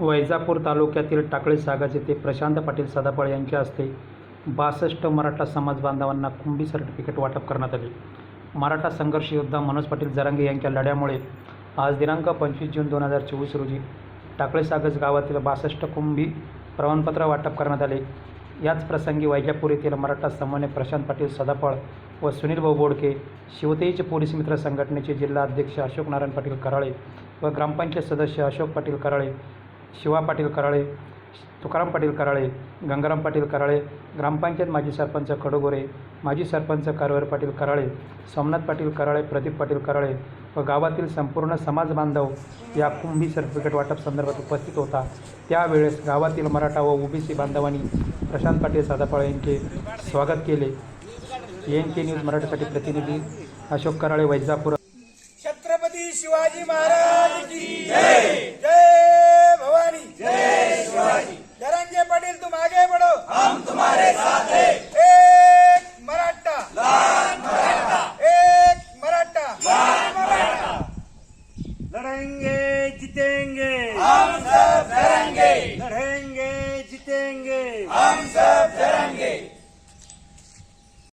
वैजापूर तालुक्यातील टाकळी सागाचे ते प्रशांत पाटील सदाफळ यांच्या हस्ते बासष्ट मराठा समाज बांधवांना कुंभी सर्टिफिकेट वाटप करण्यात आले. मराठा संघर्ष योद्धा मनोज पाटील जरांगे यांच्या लढ्यामुळे आज दिनांक पंचवीस जून दोन हजार चोवीस रोजी टाकळी सागज गावातील बासष्ट कुंभी प्रमाणपत्र वाटप करण्यात आले. याच प्रसंगी वैजापूर येथील मराठा समन्वय प्रशांत पाटील सदाफळ व सुनील भाऊ बोडके शिवतेज पोलीस मित्र संघटनेचे जिल्हा अध्यक्ष अशोक नारायण पाटील कराळे व ग्रामपंचायत सदस्य अशोक पाटील कराळे शिवा पाटील कराळे तुकाराम पाटील कराळे गंगाराम पाटील कराळे ग्रामपंचायत माजी सरपंच कडोगोरे माजी सरपंच कारवार पाटील कराळे सोमनाथ पाटील कराळे प्रदीप पाटील कराळे व गावातील संपूर्ण समाज बांधव या कुंभी सर्टिफिकेट वाटप संदर्भात उपस्थित होता. त्यावेळेस गावातील मराठा व ओबीसी बांधवांनी प्रशांत पाटील सादापाळ यांचे स्वागत केले. एन के न्यूज मराठीसाठी प्रतिनिधी अशोक कराळे वैजापूर. छत्रपती शिवाजी महाराज की जीतेंगे। हम सब करेंगे लड़ेंगे जीतेंगे। हम सब करेंगे